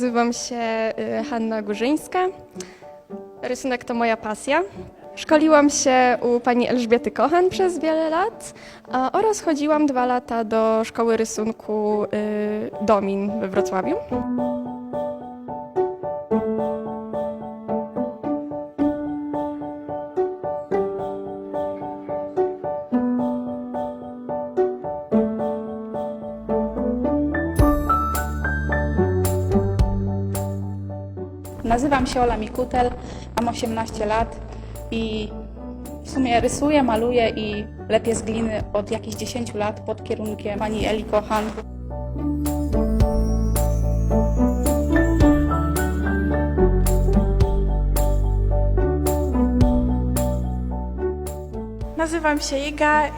nazywam się y, Hanna Górzyńska. Rysunek to moja pasja. Szkoliłam się u pani Elżbiety Kochan przez wiele lat a, oraz chodziłam dwa lata do szkoły rysunku y, Domin we Wrocławiu. Nazywam się Ola Mikutel, mam 18 lat i w sumie rysuję, maluję i lepię z gliny od jakichś 10 lat pod kierunkiem pani Eli Kochan. Nazywam się Iga, y,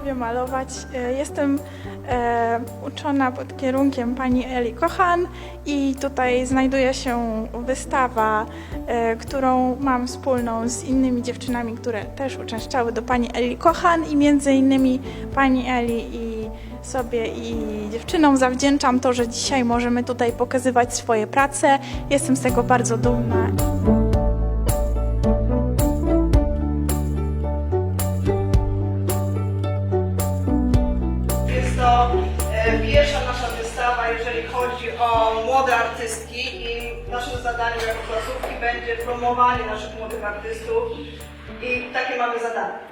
lubię malować. Y, jestem y, uczona pod kierunkiem pani Eli Kochan i tutaj znajduje się wystawa, y, którą mam wspólną z innymi dziewczynami, które też uczęszczały do pani Eli Kochan i między innymi pani Eli i sobie i dziewczynom zawdzięczam to, że dzisiaj możemy tutaj pokazywać swoje prace. Jestem z tego bardzo dumna. O młode artystki i naszym zadaniem jako klasówki będzie promowanie naszych młodych artystów i takie mamy zadanie.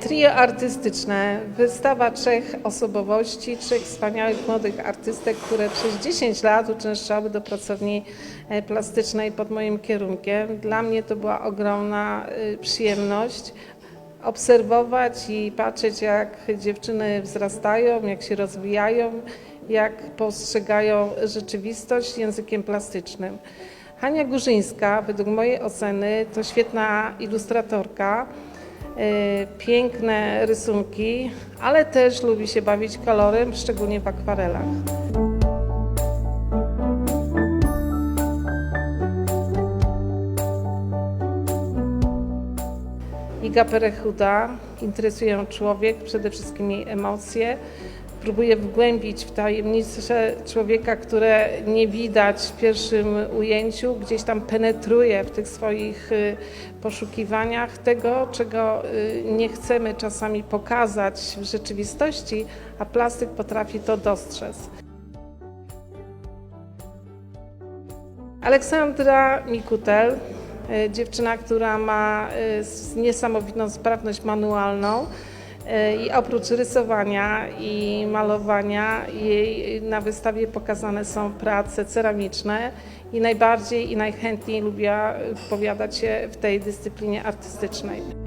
Trio artystyczne, wystawa trzech osobowości, trzech wspaniałych młodych artystek, które przez 10 lat uczęszczały do pracowni e, plastycznej pod moim kierunkiem. Dla mnie to była ogromna e, przyjemność obserwować i patrzeć, jak dziewczyny wzrastają, jak się rozwijają, jak postrzegają rzeczywistość językiem plastycznym. Hania Górzyńska, według mojej oceny, to świetna ilustratorka, e, piękne rysunki, ale też lubi się bawić kolorem, szczególnie w akwarelach. Iga Perechuda interesuje człowiek, przede wszystkim jej emocje. Próbuje wgłębić w tajemnice człowieka, które nie widać w pierwszym ujęciu, gdzieś tam penetruje w tych swoich y, poszukiwaniach tego, czego y, nie chcemy czasami pokazać w rzeczywistości, a plastyk potrafi to dostrzec. Aleksandra Mikutel, dziewczyna, która ma e, niesamowitą sprawność manualną e, i oprócz rysowania i malowania jej na wystawie pokazane są prace ceramiczne i najbardziej i najchętniej lubiła wypowiadać się w tej dyscyplinie artystycznej.